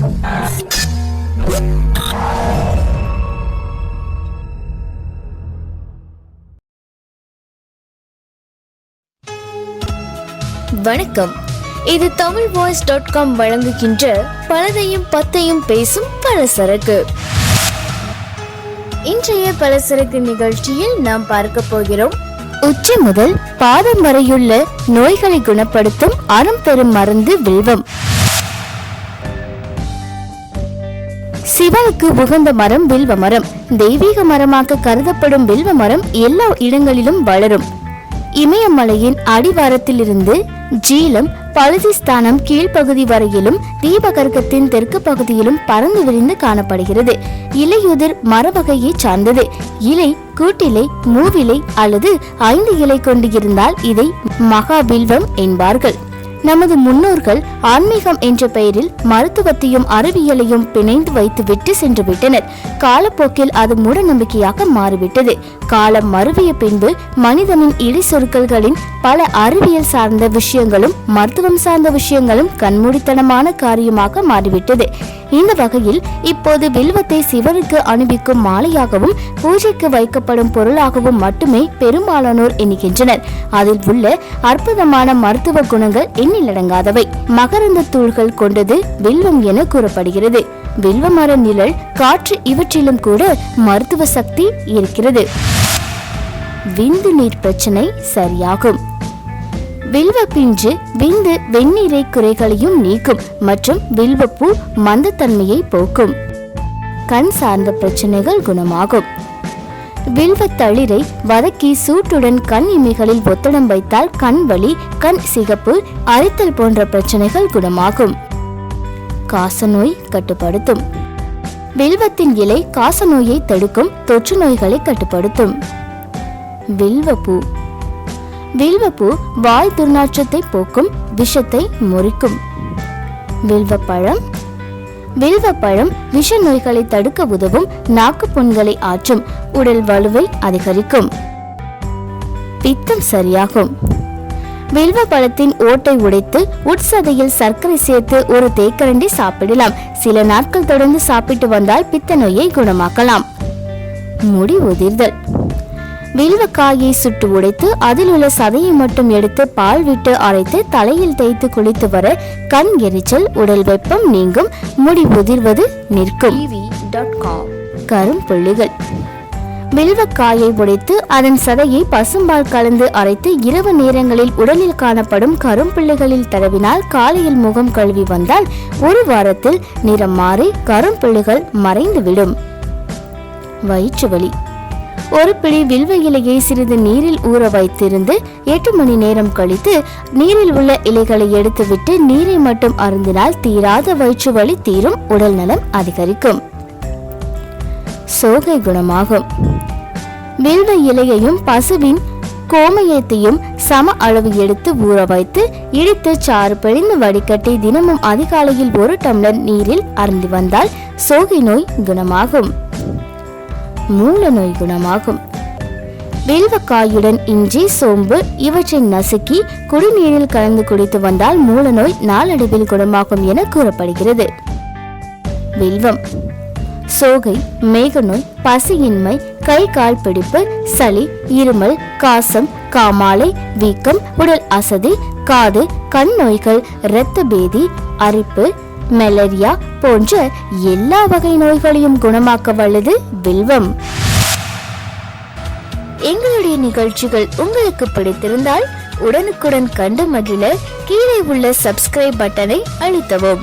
வணக்கம். இது Tamil voice dot com வழங்குகின்ற பலதையும் பத்தையும் பேசும் பலசரக்கு. இன்றைய பலசரக்கு நிகழ்ச்சியில் நாம் பார்க்க போகிறோம். உச்சி முதல் பாதம் வரையுள்ள நோய்களை குணப்படுத்தும் அறம் பெறும் மருந்து வில்வம். சிவனுக்கு உகந்த மரம் வில்வ மரம். தெய்வீக மரமாக கருதப்படும் வில்வ மரம் எல்லா இடங்களிலும் வளரும். இமயமலையின் அடிவாரத்திலிருந்து ஜீலம் பழுதிஸ்தானம் கீழ்ப்பகுதி வரையிலும் தீபகர்க்கத்தின் தெற்கு பகுதியிலும் பறந்து விரிந்து காணப்படுகிறது. இலையுதிர் மரவகையைச் சார்ந்தது. இலை கூட்டிலை மூவிலை அல்லது ஐந்து இலை கொண்டு இருந்தால் இதை மகாபில்வம் என்பார்கள். நமது முன்னோர்கள் ஆன்மீகம் என்ற பெயரில் மருத்துவத்தையும் அறிவியலையும் பிணைந்து வைத்து விட்டு சென்று விட்டனர். காலப்போக்கில் அது மூட நம்பிக்கையாக மாறிவிட்டது. காலம் மறுவிய பின்பு மனிதனின் இடி சொற்கள்களின் பல அறிவியல் சார்ந்த விஷயங்களும் மருத்துவம் சார்ந்த விஷயங்களும் கண்மூடித்தனமான காரியமாக மாறிவிட்டது. இந்த வகையில் இப்போது வில்வத்தை சிவனுக்கு அணிவிக்கும் மாலையாகவும் பூஜைக்கு வைக்கப்படும் பொருளாகவும் மட்டுமே பெரும்பாலானோர் எண்ணுகின்றனர். அதில் உள்ள அற்புதமான மருத்துவ குணங்கள் எண்ணிலடங்காதவை. மகரந்த தூள்கள் கொண்டது வில்வம் என கூறப்படுகிறது. வில்வ மர நிழல் காற்று இவற்றிலும் கூட மருத்துவ சக்தி இருக்கிறது. விந்து நீர் பிரச்சனை சரியாகும். வில்வ பிஞ்சு விந்து வெந்நீரை குறைகளையும் நீக்கும் மற்றும் வில்வப்பூ மந்தத்தன்மையை போக்கும். கண் சார்ந்த பிரச்சனைகள் குணமாகும். வில்வ தளிரை வதக்கி சூட்டுடன் கண் இமைகளில் ஒத்தடம் வைத்தால் கண் வலி கண் சிகப்பு அரித்தல் போன்ற பிரச்சனைகள் குணமாகும். காசநோய் கட்டுப்படுத்தும். வில்வத்தின் இலை காசநோயை தடுக்கும் தொற்று நோய்களை கட்டுப்படுத்தும். வில்வப்பூ. வில்வப்பூ வாய் துர்நாற்றத்தை போக்கும் விஷத்தை முறிக்கும். வில்வப்பழம். வில்வப்பழம் விஷ நோய்களை தடுக்க உதவும் நாக்கு புண்களை ஆற்றும் உடல் வலுவை அதிகரிக்கும். பித்தம் சரியாகும். வில்வ பழத்தின் ஓட்டை உடைத்து உட்சதையில் சர்க்கரை சேர்த்து ஒரு தேக்கரண்டி சாப்பிடலாம். சில நாட்கள் தொடர்ந்து சாப்பிட்டு வந்தால் பித்த நோயை குணமாக்கலாம். முடி உதிர்தல். வில்வக்காயை சுட்டு உடைத்து அதில் உள்ள சதையை மட்டும் எடுத்து பால் விட்டு அரைத்து தலையில் தேய்த்து குளித்து வர கண் எரிச்சல் உடல் வெப்பம் நீங்கும். முடி உதிர்வது நிற்கும். கரும்புள்ளிகள் வில்வக்காயை உடைத்து அதன் சதையை பசும்பால் கலந்து அரைத்து இரவு நேரங்களில் உடலில் காணப்படும் கரும்பிள்ளைகளில் தடவினால் காலையில் முகம் கழுவி வந்தால் ஒரு வாரத்தில் நிறம் மாறி கரும்பிள்ளைகள் மறைந்துவிடும். வயிற்று வலி ஒரு பிடி வில்வ இலையை சிறிது நீரில் ஊற வைத்திருந்து எட்டு மணி நேரம் கழித்து நீரில் உள்ள இலைகளை எடுத்துவிட்டு நீரை மட்டும் அருந்தினால் தீராத வயிற்று வலி தீரும் உடல் நலம் அதிகரிக்கும். சோகை குணமாகும். வில்வ இலையையும் பசுவின் கோமயத்தையும் சம அளவு எடுத்து ஊற வைத்து இடித்து சாறு பிழிந்து வடிகட்டி தினமும் அதிகாலையில் ஒரு டம்ளர் நீரில் அருந்தி வந்தால் சோகை நோய் குணமாகும். மூல நோய் குணமாகும். வில்வக்காயுடன் இஞ்சி சோம்பு இவற்றை நசுக்கி குடிநீரில் கலந்து குடித்து வந்தால் மூல நோய் நாளடைவில் குணமாகும் என கூறப்படுகிறது. வில்வம். சோகை மேகநோய் பசியின்மை கை கால் பிடிப்பு சளி இருமல் காசம் காமாலை வீக்கம் உடல் அசதி காது கண் நோய்கள் இரத்த பேதி அரிப்பு மலேரியா போன்ற எல்லா வகை நோய்களையும் குணமாக்க வல்லது வில்வம். எங்களுடைய நிகழ்ச்சிகள் உங்களுக்கு பிடித்திருந்தால் உடனுக்குடன் கண்டு மகிழ கீழே உள்ள சப்ஸ்கிரைப் பட்டனை அழுத்தவும்.